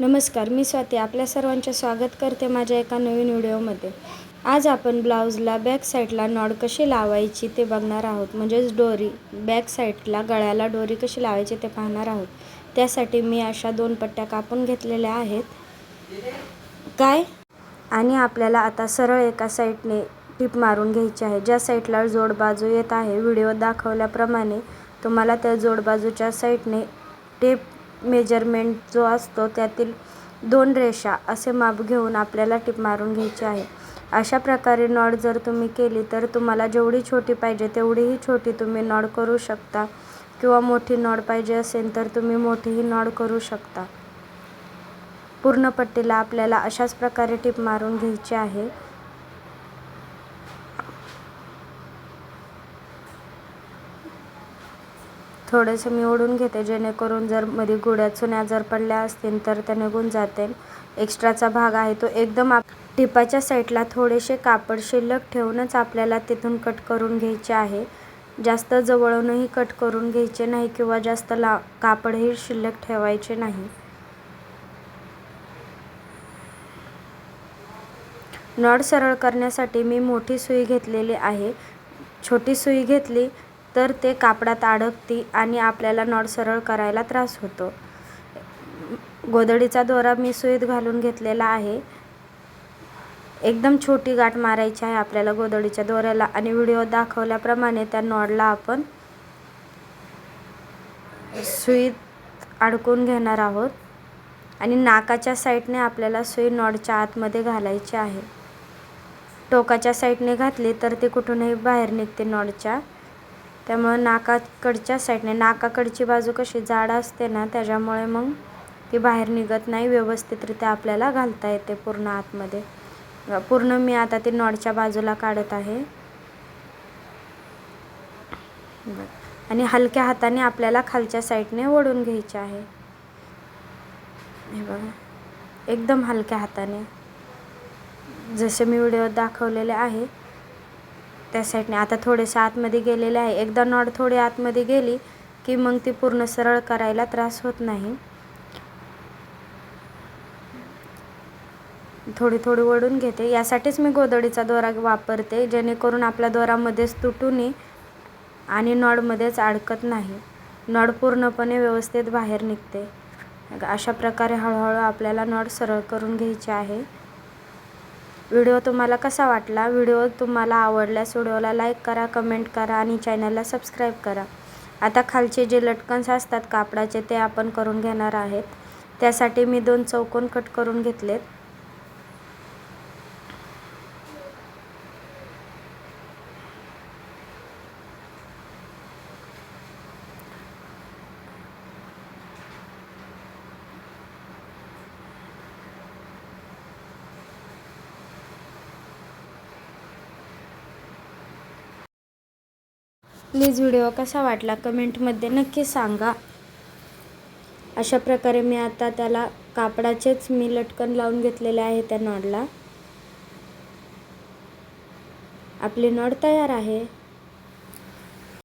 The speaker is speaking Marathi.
नमस्कार मी स्वाती. आपल्या सर्वांचे स्वागत करते माझ्या एका नवीन व्हिडिओमध्ये. आज आपण ब्लाऊजला बॅक साईडला नॉड कशी लावायची ते बघणार आहोत. म्हणजेच डोरी बॅक साईडला गळ्याला डोरी कशी लावायची ते पाहणार आहोत. त्यासाठी मी अशा दोन पट्ट्या कापून घेतलेल्या आहेत. काय? आणि आपल्याला आता सरळ एका साईडने टीप मारून घ्यायची आहे. ज्या साईडला जोड बाजू येत आहे व्हिडिओ दाखवल्याप्रमाणे तुम्हाला त्या जोड बाजूच्या साईडने टेप मेजरमेंट जो असतो त्यातील दोन रेषा असे माप घेऊन आपल्याला टिप मारून घ्यायची आहे. अशा प्रकारे नॉड जर तुम्ही केली तर तुम्हाला जेवढी छोटी पाहिजे तेवढीही छोटी तुम्ही नॉड करू शकता. किंवा मोठी नॉड पाहिजे असेल तर तुम्ही मोठीही नॉड करू शकता. पूर्ण पट्टीला आपल्याला अशाच प्रकारे टिप मारून घ्यायची आहे. थोडेसे मी ओढून घेते. जेणेकरून जर मध्ये गुड्या चुन्या जर पडल्या असतील तर त्या निघून जाते एक्स्ट्राचा भाग आहे तो एकदम आप टिपाच्या साईडला थोडेसे कापड शिल्लक ठेवूनच आपल्याला तिथून कट करून घ्यायचे आहे. जास्त जवळूनही कट करून घ्यायचे नाही किंवा जास्त ला कापडही शिल्लक ठेवायचे नाही. नळ सरळ करण्यासाठी मी मोठी सुई घेतलेली आहे. छोटी सुई घेतली तर ते कापडात अडकती आणि आपल्याला नॉड सरळ करायला त्रास होतो. गोदडीचा दोरा मी सुईत घालून घेतलेला आहे. एकदम छोटी गाठ मारायची आहे आपल्याला गोदडीच्या दोऱ्याला आणि व्हिडिओ दाखवल्याप्रमाणे त्या नॉडला आपण सुईत अडकून घेणार आहोत. आणि नाकाच्या साईडने आपल्याला सुई नॉडच्या आतमध्ये घालायची आहे. टोकाच्या साईडने घातली तर ती कुठूनही बाहेर निघते नॉडच्या. त्यामुळं नाकाकडच्या साईडने नाकाकडची बाजू कशी जाड असते ना त्याच्यामुळे मग ती बाहेर निघत नाही. व्यवस्थितरित्या आपल्याला घालता येते पूर्ण आतमध्ये. पूर्ण मी आता ती नॉडच्या बाजूला काढत आहे. आणि हलक्या हाताने आपल्याला खालच्या साईडने ओढून घ्यायचे आहे. हे बघा. एकदम हलक्या हाताने. जसे मी व्हिडिओ दाखवलेले आहे त्या साईडने आता थोडेसे आतमध्ये गेलेले आहे. एकदा नॉड थोडी आतमध्ये गेली की मग ती पूर्ण सरळ करायला त्रास होत नाही. थोडी थोडी वळून घेते. यासाठीच मी गोदडीचा दोरा वापरते जेणेकरून आपल्या दोरामध्येच तुटू नये आणि नॉडमध्येच अडकत नाही. नॉड पूर्णपणे व्यवस्थित बाहेर निघते. अशा प्रकारे हळूहळू आपल्याला नॉड सरळ करून घ्यायचे आहे. व्हिडिओ तुम्हाला कसा वाटला? व्हिडिओ तुम्हाला आवडल्यास व्हिडिओला लाईक करा कमेंट करा आणि चॅनलला सबस्क्राईब करा. आता खालचे जे लटकन्स असतात कापडाचे ते आपण करून घेणार आहेत. त्यासाठी मी दोन चौकोन कट करून घेतलेत. प्लीज व्हिडिओ कसा वाटला कमेंटमध्ये नक्की सांगा. अशा प्रकारे मी आता त्याला कापडाचेच मी लटकन लावून घेतलेले आहे त्या नॉडला. आपली नॉड तयार आहे.